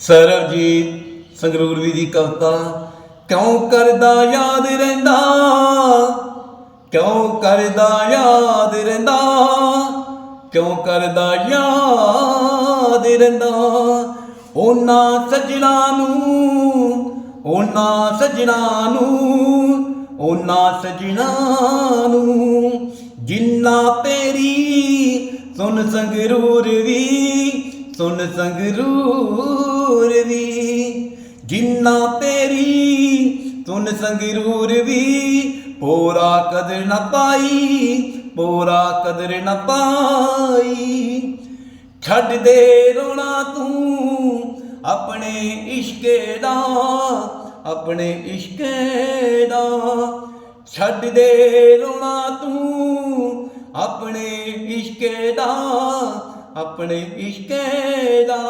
ਸਰਬਜੀਤ ਸੰਗਰੂਰਵੀ ਦੀ ਕਵਿਤਾ, ਕਿਉਂ ਕਰਦਾ ਯਾਦ ਰਹਿੰਦਾ? ਕਿਉਂ ਕਰਦਾ ਯਾਦ ਰਹਿੰਦਾ? ਕਿਉਂ ਕਰਦਾ ਯਾਦ ਰਹਿੰਦਾ? ਉਹਨਾਂ ਸੱਜਣਾ ਨੂੰ, ਉਹਨਾਂ ਸੱਜਣਾ ਨੂੰ, ਉਹਨਾਂ ਸੱਜਣਾ ਨੂੰ ਜਿੰਨਾ ਤੇਰੀ ਸੁਨ ਸੰਗਰੂਰ ਵੀ ਸੁਨ ਸੰਗਰੂਰ ਜਿੰਨਾ ਤੇਰੀ ਸੁਨ ਸੰਗਰੂਰ ਵੀ, ਪੋਰਾ ਕਦਰ ਨਾ ਪਾਈ, ਪੋਰਾ ਕਦਰ ਨਾ ਪਾਈ। ਛੱਡ ਦੇ ਰੋਣਾ ਤੂੰ, ਆਪਣੇ ਇਸ਼ਕੇ ਦਾ, ਆਪਣੇ ਇਸ਼ਕੇ ਦਾ। ਛੱਡ ਦੇ ਰੋਣਾ ਤੂੰ, ਆਪਣੇ ਇਸ਼ਕੇ ਦਾ, ਆਪਣੇ ਇਸ਼ਕੇ ਦਾ।